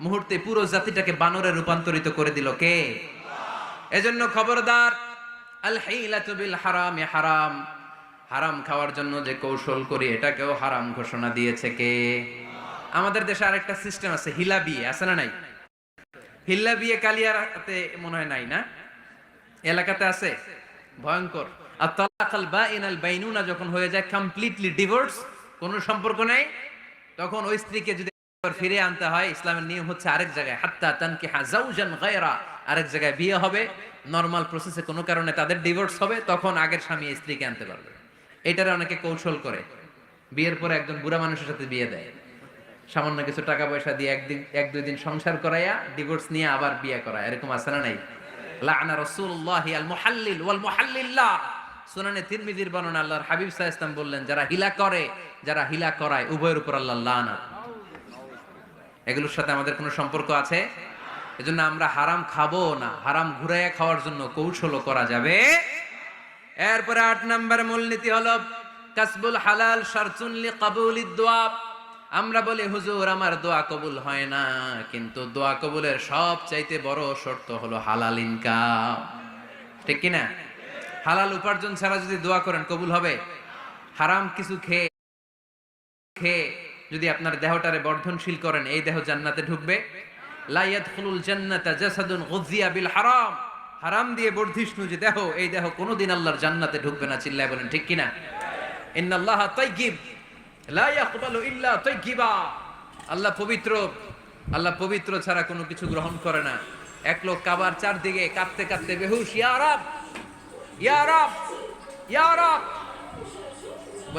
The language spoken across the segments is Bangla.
মুহূর্তে পুরো জাতিটাকে বানরে রূপান্তরিত করে দিল কে? এজন্য খবরদার হারামি হারাম। হারাম খাওয়ার জন্য যে কৌশল করি, এটাকেও হারাম ঘোষণা দিয়েছে কে? আমাদের দেশে সিস্টেম আছে হিলা বিয়ে আছে না নাই? হিল্লা বিয়ে কালিয়ারাতে মনে হয় নাই না? এলাকাতে আছে? ভয়ঙ্কর। আর বা ইনাল বাইনুনা যখন হয়ে যায় কমপ্লিটলি ডিভোর্স কোনো সম্পর্ক নেই? তখন ওই স্ত্রীকে যদি আবার ফিরে আনতে হয়। ইসলামের নিয়ম হচ্ছে আরেক জায়গায়, হাত্তা তানকে হাজাউজান গায়রা। আরেক জায়গায় বিয়ে হবে নর্মাল প্রসেসে কোনো কারণে তাদের ডিভোর্স হবে, তখন আগের স্বামী স্ত্রীকে আনতে পারবে। এটারে অনেকে কৌশল করে। বিয়ের পরে একজন বুড়া মানুষের সাথে বিয়ে দেয়। সামান্য কিছু টাকা পয়সা দিয়ে একদিন, এক দুই দিন সংসার করাইয়া ডিভোর্স নিয়ে আবার বিয়ে করা এরকম আছে না নাই? লানা রাসূলুল্লাহ আল মুহাল্লিল ওয়াল মুহাল্লিল্লাহ সুনানে তিরমিজির বর্ণনা আল্লাহর হাবিব আলাইহি ওয়াসাল্লাম বললেন, যারা হিলা করে, যারা হিলা করায়, উভয়ের উপর আল্লাহ লানাত। এগুলোর সাথে আমাদের কোনো সম্পর্ক আছে? এজন্য আমরা হারাম খাব না। হারাম ঘুরাইয়া খাওয়ার জন্য কৌশলও করা যাবে। এরপরে আট নম্বর মূলনীতি হলো, কাসবুল হালাল শারতুন লিকাবুলিদ দোয়া। আমরা বলি, হুজুর, আমার দোয়া কবুল হয় না। কিন্তু দোয়া কবুলের সব চাইতে বড় শর্ত হলো হালাল ইনকাম। ঠিক কি না হালাল উপার্জন ছাড়া যদি দোয়া করেন, কবুল হবে? হারাম কিছু খেয়ে খেয়ে যদি আপনার দেহটারে বর্ধনশীল করেন, এই দেহ জান্নাতে ঢুকবে। লা ইয়াদখুলুল জান্নাতা জাসাদুন গুযিয়া বিল হারাম। হারাম দিয়ে বর্ধিষ্ণু যে দেহ, এই দেহ কোনোদিন আল্লাহর জান্নাতে ঢুকবে না, চিল্লায় বলেন, ঠিক কিনা? ইন্নাল্লাহা তাইয়্যিব, লা ইয়াকবালু ইল্লা তাইয়্যিবা। আল্লাহ পবিত্র আল্লাহ পবিত্র ছাড়া কোনো কিছু গ্রহণ করে না। এক লোক কাবার চারদিকে কাঁদতে কাঁদতে বেহুশ, ইয়া রাব ইয়া রাব ইয়া রাব।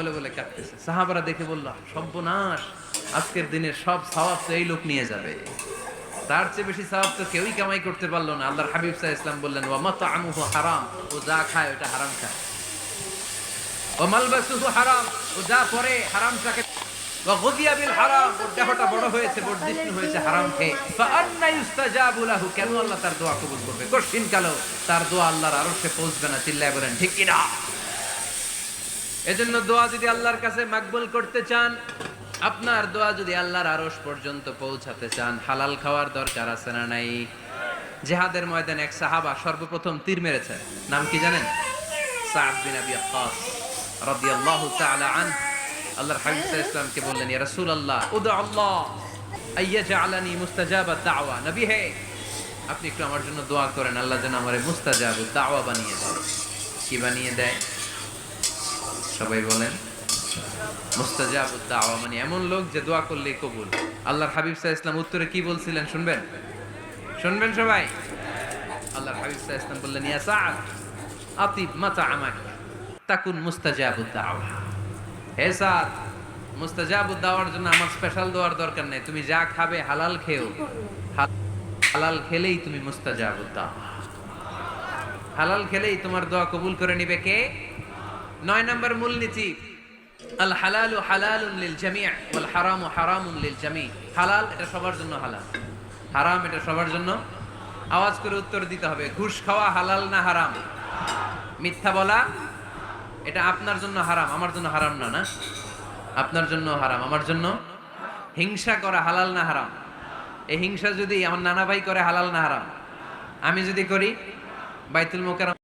বলে বলে কাঁদতেছে। সাহাবারা দেখে বলল, সর্বনাশ, আজকের দিনের সব সওয়াব তো এই লোক নিয়ে যাবে। তার চেয়ে বেশি সওয়াব তো কেউই কামাই করতে পারল না। আল্লাহর হাবিব সাহ ইসলাম বললেন, ওয়া মাতামুহু হারাম, ও যা খায় ওটা হারাম খায়। ও মালবাসুহু হারাম, ও যা পরে হারাম লাহু, কেন আল্লাহ তার দোয়া কবুল করবে? কঠিন কালো তার দোয়া আল্লাহর আরশে পৌঁছবে না, চিল্লায় বলেন, ঠিক কিনা? এজন্য দোয়া যদি আল্লাহর কাছে মাকবুল করতে চান, আপনার দোয়া যদি আল্লাহর আরশ পর্যন্ত পৌঁছাতে চান, হালাল খাওয়ার দরকার আছে না নাই? জেহাদের ময়দানে এক সাহাবা সর্বপ্রথম তীর মেরেছে। নাম কি জানেন? সাদ বিন আবি ওয়াক্কাস রাদিয়াল্লাহু তাআলা আন আল্লাহর হাবিব সাল্লাল্লাহু বললেন, ইয়া রাসূলুল্লাহ উদু আল্লাহ আইয়াজআলানি মুস্তাজাবাত দাওয়া। নবী হে, আপনি একটু আমার জন্য দোয়া করেন, আল্লাহ যেন আমারে মুস্তাজাবুদ দাওয়া বানিয়ে দেয়। কি বানিয়ে দেয়? সবাই বলেন। মানে এমন লোক যে দোয়া করলেই কবুল। আল্লাহর হাবিব সাল্লাল্লাহু ইসলাম উত্তরে কি বলছিলেন শুনবেন? শুনবেন সবাই? আল্লাহর হাবিব সাল্লাল্লাহু ইসলাম বললেন আতিব মাতা তাকুন হে সাদ মুস্তাজাবুদ দাওয়ার জন্য আমার স্পেশাল দরকার নেই। তুমি যা খাবে হালাল খেও। হালাল খেলেই তুমি মুস্তাজাবুদ দাওয়া হালাল খেলেই তোমার দোয়া কবুল করে নিবে কে? নয় নম্বর মূলনীতি, আল হালালু হালালুন লিল জামি' ওয়াল হারামু হারামুন লিল জামি' হালাল এটা সবার জন্য হালাল। হারাম এটা সবার জন্য। আওয়াজ করে উত্তর দিতে হবে, ঘুষ খাওয়া হালাল না হারাম? মিথ্যা বলা, এটা আপনার জন্য হারাম, আমার জন্য হারাম না না? আপনার জন্য হারাম, আমার জন্য? হিংসা করা হালাল না হারাম? এই হিংসা যদি আমার নানা ভাই করে হালাল না হারাম? আমি যদি করি, বাইতুল মোকারম